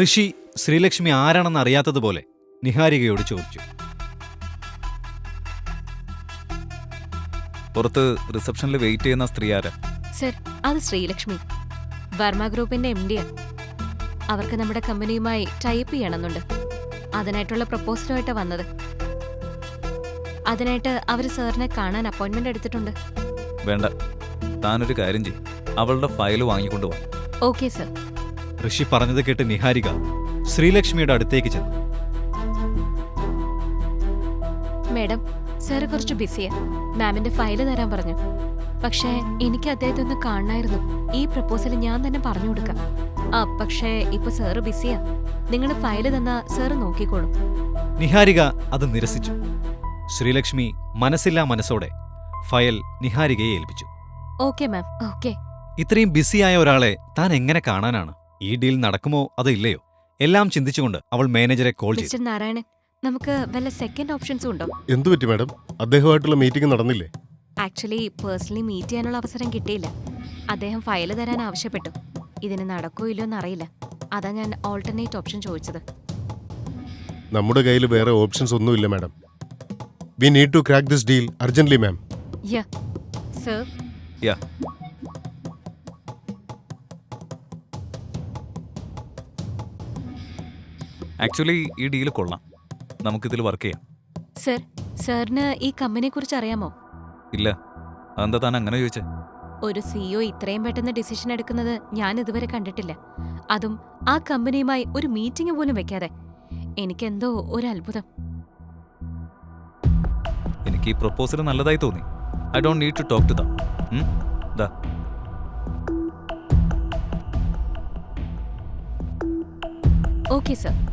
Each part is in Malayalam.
ഋഷി ശ്രീലക്ഷ്മി ആരാണെന്ന് അറിയാത്തതുപോലെ നിഹാരികയോട് ചോദിച്ചു. പുറത്ത് റിസപ്ഷനിൽ വെയിറ്റ് ചെയ്യുന്ന സ്ത്രീ ആരാ? സർ അത് ശ്രീലക്ഷ്മി. വർമ്മ ഗ്രൂപ്പിന്റെ എം ഡിയാ അവർക്ക് നമ്മുടെ കമ്പനിയുമായി ടൈപ്പ് ചെയ്യണമെന്നുണ്ട്. അതിനായിട്ടുള്ള പ്രപ്പോസലുമായിട്ട് വന്നത്. അതിനായിട്ട് അവർ സാറിനെ കാണാൻ അപ്പോയിന്റ്മെന്റ് എടുത്തിട്ടുണ്ട്. വേണ്ട. താനൊരു കാര്യം ചെയ്യും. അവളുടെ ഫയൽ വാങ്ങിക്കൊണ്ടുപോകാം വാ. Okay sir. ഋഷി പറഞ്ഞത് കേട്ട് നിഹാരിക ശ്രീലക്ഷ്മിയുടെ അടുത്തേക്ക് ചെന്നു. മേഡം സാറ് കുറച്ച് ബിസിയാ. മാമിന്റെ ഫയൽ തരാൻ പറഞ്ഞു. പക്ഷേ എനിക്ക് അദ്ദേഹത്തെ ഒന്ന് കാണണമായിരുന്നു ഈ പ്രപ്പോസൽ ഞാൻ തന്നെ പറഞ്ഞു കൊടുക്കാം. ആ പക്ഷേ ഇപ്പൊ സാറ് ബിസിയാ. നിങ്ങൾ ഫയൽ തന്നാ സാറ് നോക്കിക്കോളും. നിഹാരിക അത് നിരസിച്ചു. ശ്രീലക്ഷ്മി മനസ്സില്ലാ മനസ്സോടെ ഫയൽ നിഹാരികയെ ഏൽപ്പിച്ചു. Okay ma'am. ഓക്കെ. ഇത്രയും ബിസിയായ ഒരാളെ താൻ എങ്ങനെ കാണാനാണ്? ഈ ഡീൽ നടക്കുമോ അതോ ഇല്ലയോ? എല്ലാം ചിന്തിച്ചുകൊണ്ട് അവൾ മാനേജറെ കോൾ ചെയ്തു. മിസ്റ്റർ നാരായണൻ നമുക്ക് വല്ല സെക്കൻഡ് ഓപ്ഷൻസും ഉണ്ടോ? എന്തു പറ്റി മാഡം? അദ്ദേഹമായിട്ടുള്ള മീറ്റിംഗ് നടന്നില്ലേ? ആക്ച്വലി പേഴ്സണലി മീറ്റ് ചെയ്യാനുള്ള അവസരം കിട്ടിയില്ല. അദ്ദേഹം ഫയൽ തരാൻ ആവശ്യപ്പെട്ടു. ഇതിന് നടക്കോ ഇല്ലയോ എന്നറിയില്ല. അതാ ഞാൻ ഓൾട്ടർനേറ്റ് ഓപ്ഷൻ ചോദിച്ചത്. നമ്മുടെ കയ്യിൽ വേറെ ഓപ്ഷൻസ് ഒന്നുമില്ല madam. We need to crack this deal urgently ma'am yeah sir yeah actually ഈ ഡീൽ കൊള്ളാം. നമുക്കിതിൽ വർക്ക് ചെയ്യാം. സർ സാറിന് ഈ കമ്പനിയെ കുറിച്ച് അറിയാമോ? ഇല്ല. അതെന്താ താൻ അങ്ങനെ ചോദിച്ചേ? ഒരു സിഇഒ ഇത്രയും പെട്ടെന്ന് ഡിസിഷൻ എടുക്കുന്നത് ഞാൻ ഇതുവരെ കണ്ടിട്ടില്ല. അതും ആ കമ്പനിയുമായി ഒരു മീറ്റിംഗ് പോലും വെക്കാതെ. എനിക്കെന്തോ ഒരു അത്ഭുതം. എനിക്ക് ഈ പ്രപ്പോസൽ നല്ലതായി തോന്നി. I don't need to talk to them ദാ. ഓക്കെ സർ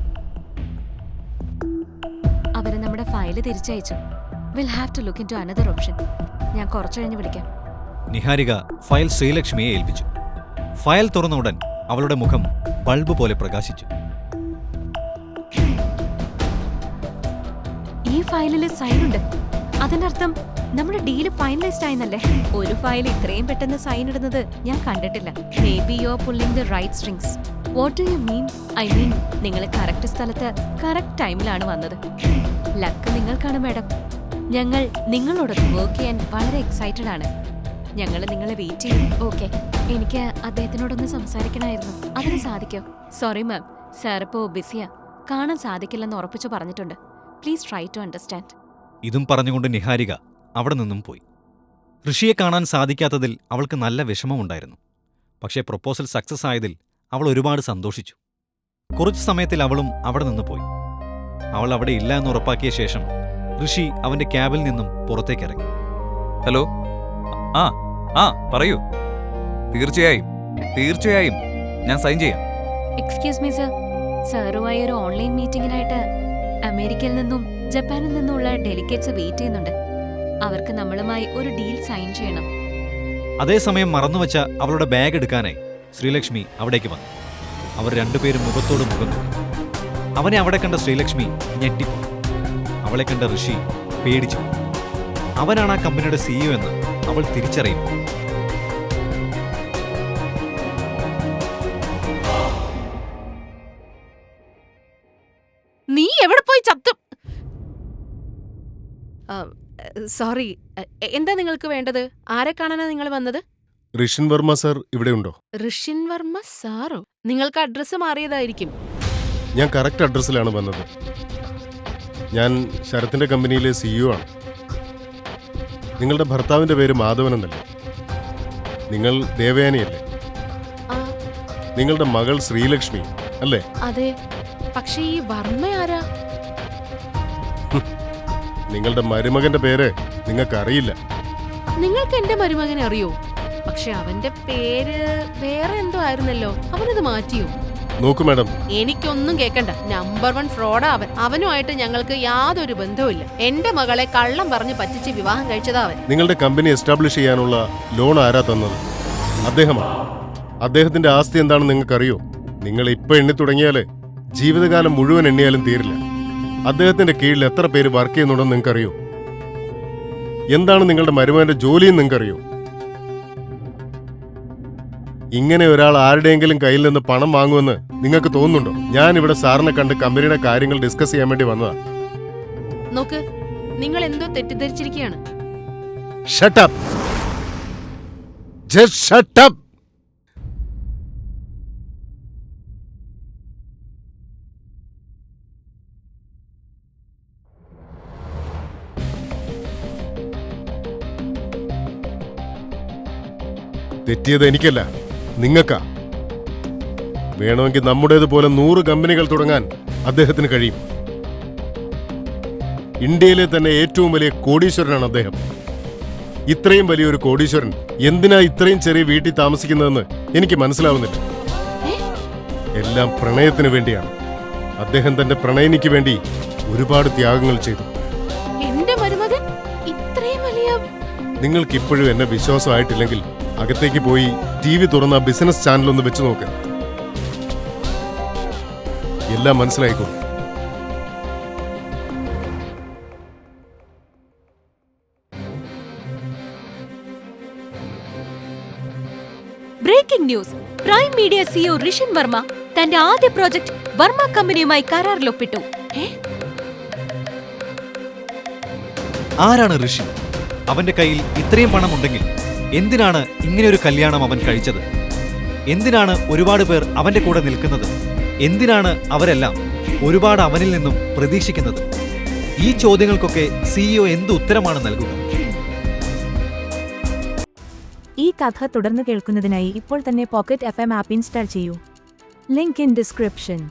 ഫയൽ തിരിച്ചയച്ചു. Will have to look into another option ഞാൻ കുറച്ചു കഴിഞ്ഞ് വിളിക്കാം. നിഹാരിക ഫയൽ ശ്രീലക്ഷ്മിയെ ഏൽപ്പിച്ചു. ഫയൽ തുറന്ന ഉടൻ അവളുടെ മുഖം ബൾബ് പോലെ പ്രകാശിച്ചു. ഈ ഫയലിൽ സൈൻ ഉണ്ട്. അതിനർത്ഥം നമ്മുടെ ഡീൽ ഫൈനലൈസ്ഡ് ആയെന്നല്ലേ? ഒരു ഫയൽ ഇത്രയും പെട്ടെന്ന് സൈൻ ഇടുന്നത് ഞാൻ കണ്ടിട്ടില്ല. Maybe you pulling the right strings what you mean I mean നിങ്ങൾ കറക്റ്റ് സ്ഥലത്ത് കറക്റ്റ് ടൈമിലാണ് വന്നത്. ലക്ക് നിങ്ങൾക്കാണ് മാഡം ഞങ്ങൾ നിങ്ങളോടൊപ്പം വർക്ക് ചെയ്യാൻ വളരെ എക്സൈറ്റഡ് ആണ്. ഞങ്ങൾ നിങ്ങളെ വെയിറ്റ് ചെയ്യും. ഓക്കെ എനിക്ക് അദ്ദേഹത്തിനോടൊന്ന് സംസാരിക്കണമായിരുന്നു. അതിന് സാധിക്കോ? സോറി മാം സാർ ഇപ്പോൾ ബിസിയാ കാണാൻ സാധിക്കില്ലെന്ന് ഉറപ്പിച്ചു പറഞ്ഞിട്ടുണ്ട്. പ്ലീസ് ട്രൈ ടു അണ്ടർസ്റ്റാൻഡ് ഇതും പറഞ്ഞുകൊണ്ട് നിഹാരിക അവിടെ നിന്നും പോയി. ഋഷിയെ കാണാൻ സാധിക്കാത്തതിൽ അവൾക്ക് നല്ല വിഷമമുണ്ടായിരുന്നു. പക്ഷേ പ്രൊപ്പോസൽ സക്സസ് ആയതിൽ അവൾ ഒരുപാട് സന്തോഷിച്ചു. കുറച്ചു സമയത്തിൽ അവളും അവിടെ നിന്ന് പോയി. അവൾ അവിടെ ഇല്ല എന്ന് ഉറപ്പാക്കിയ ശേഷം ഋഷി അവന്റെ ക്യാബിൽ നിന്നും പുറത്തേക്ക് ഇറങ്ങി. ഹലോ? ആ ആ പറയൂ. തീർച്ചയായും തീർച്ചയായും ഞാൻ സൈൻ ചെയ്യാം. എക്സ്ക്യൂസ് മീ സർ സാറുമായി ഒരു ഓൺലൈൻ മീറ്റിംഗിനായിട്ട് അമേരിക്കയിൽ നിന്നും ജപ്പാനിൽ നിന്നുമുള്ള ഡെലിഗേറ്റ്സ് വെയിറ്റ് ചെയ്യുന്നുണ്ട്. അവർക്ക് നമ്മളുമായി ഒരു ഡീൽ സൈൻ ചെയ്യണം. അതേസമയം മറന്നുവച്ച അവളുടെ ബാഗ് എടുക്കാനായി. ശ്രീലക്ഷ്മി അവിടേക്ക് വന്നു. അവർ രണ്ടുപേരും മുഖത്തോട് മുഖം അവനെ അവിടെ കണ്ട ശ്രീലക്ഷ്മി ഞെട്ടിപ്പോയി. അവളെ കണ്ട ഋഷി പേടിച്ചു അവനാണ് ആ കമ്പനിയുടെ സിഇഒ എന്ന് അവൾ തിരിച്ചറിയും നീ എവിടെ പോയി ചത്തു? സോറി. എന്താ നിങ്ങൾക്ക് വേണ്ടത്? ആരെ കാണാനാ നിങ്ങൾ വന്നത്? ഋഷിൻ വർമ്മ സർ ഇവിടെയുണ്ടോ ഋഷിൻ വർമ്മ സാറോ? നിങ്ങൾക്ക് അഡ്രസ്സ് മാറിയതായിരിക്കും. ഞാൻ കറക്റ്റ് അഡ്രസ്സിലാണ് വന്നത്. ഞാൻ ശരത്തിന്റെ കമ്പനിയിലെ സിഇഒ ആണ്. നിങ്ങളുടെ ഭർത്താവിന്റെ പേര് മാധവൻ എന്നല്ലേ? നിങ്ങൾ ദേവയാനിയല്ലേ? ആ, നിങ്ങളുടെ മകൾ ശ്രീലക്ഷ്മി അല്ലേ? അതെ. പക്ഷേ ഈ വർമ്മ ആരാ? നിങ്ങളുടെ മരുമകന്റെ പേര് നിങ്ങൾക്ക് അറിയില്ല നിങ്ങൾക്ക് എന്റെ മരുമകനെ അറിയോ? പക്ഷെ അവന്റെ പേര് വേറെ എന്തോ ആയിരുന്നല്ലോ. അവനത് മാറ്റിയോ? നോക്കൂ മാഡം. എനിക്കൊന്നും കേക്കണ്ട. നമ്പർ വൺ ഫ്രോഡാ അവൻ. അവനുമായിട്ട് ഞങ്ങൾക്ക് യാതൊരു ബന്ധവുമില്ല. എന്റെ മകളെ കള്ളം പറഞ്ഞ് പറ്റിച്ച് വിവാഹം കഴിച്ചതാ അവൻ. നിങ്ങളുടെ കമ്പനി എസ്റ്റാബ്ലിഷ് ചെയ്യാനുള്ള ലോൺ ആരാ തന്നത്? അദ്ദേഹമാണ് അദ്ദേഹത്തിന്റെ ആസ്തി എന്താണെന്ന് നിങ്ങൾക്കറിയോ? നിങ്ങൾ ഇപ്പൊ എണ്ണി തുടങ്ങിയാൽ ജീവിതകാലം മുഴുവൻ എണ്ണിയാലും തീരില്ല. അദ്ദേഹത്തിന്റെ കീഴിൽ എത്ര പേര് വർക്ക് ചെയ്യുന്നുണ്ടെന്ന് നിങ്ങൾക്കറിയോ? എന്താണ് നിങ്ങളുടെ മരുമകന്റെ ജോലിയും നിങ്ങൾക്കറിയോ? ഇങ്ങനെ ഒരാൾ ആരുടെയെങ്കിലും കയ്യിൽ നിന്ന് പണം വാങ്ങുമെന്ന് നിങ്ങൾക്ക് തോന്നുന്നുണ്ടോ? ഞാൻ ഇവിടെ സാറിനെ കണ്ട് കമ്പനിയുടെ കാര്യങ്ങൾ ഡിസ്കസ് ചെയ്യാൻ വേണ്ടി വന്നതാ. നോക്ക് നിങ്ങൾ എന്തോ തെറ്റിദ്ധരിച്ചിരിക്കുകയാണ്. Shut up just shut up തെറ്റിയത് എനിക്കല്ല. നിങ്ങൾക്കാ വേണമെങ്കിൽ നമ്മുടേതുപോലെ നൂറ് കമ്പനികൾ തുടങ്ങാൻ അദ്ദേഹത്തിന് കഴിയും. ഇന്ത്യയിലെ തന്നെ ഏറ്റവും വലിയ കോടീശ്വരനാണ് അദ്ദേഹം. ഇത്രയും വലിയൊരു കോടീശ്വരൻ എന്തിനാ ഇത്രയും ചെറിയ വീട്ടിൽ താമസിക്കുന്നതെന്ന് എനിക്ക് മനസ്സിലാവുന്നില്ല. എല്ലാം പ്രണയത്തിന് വേണ്ടിയാണ്. അദ്ദേഹം തന്റെ പ്രണയിനിക്ക് വേണ്ടി ഒരുപാട് ത്യാഗങ്ങൾ ചെയ്തു. നിങ്ങൾക്ക് ഇപ്പോഴും എന്നെ വിശ്വാസമായിട്ടില്ലെങ്കിൽ അകത്തേക്ക് പോയി ടി വി തുറന്ന ബിസിനസ് ചാനൽ ഒന്ന് വെച്ച് നോക്ക്. എല്ലാം മനസ്സിലായിക്കോളും. Breaking news Prime Media CEO Rishin Varma തന്റെ ആദ്യ പ്രോജക്ട് വർമ്മ കമ്പനിയുമായി കരാറിലൊപ്പിട്ടു. ആരാണ് ഋഷി? അവന്റെ കയ്യിൽ ഇത്രയും പണമുണ്ടെങ്കിൽ എന്തിനാണ് ഇങ്ങനെയൊരു കല്യാണം അവൻ കഴിച്ചത്? എന്തിനാണ് ഒരുപാട് പേർ അവന്റെ കൂടെ നിൽക്കുന്നത്? എന്തിനാണ് അവരെല്ലാം ഒരുപാട് അവനിൽ നിന്നും പ്രതീക്ഷിക്കുന്നത്? ഈ ചോദ്യങ്ങൾക്കൊക്കെ സിഇഒ എന്ത് ഉത്തരമാണ് നൽകുക? ഈ കഥ തുടർന്ന് കേൾക്കുന്നതിനായി ഇപ്പോൾ തന്നെ pocket F M app install ചെയ്യൂ. Link in description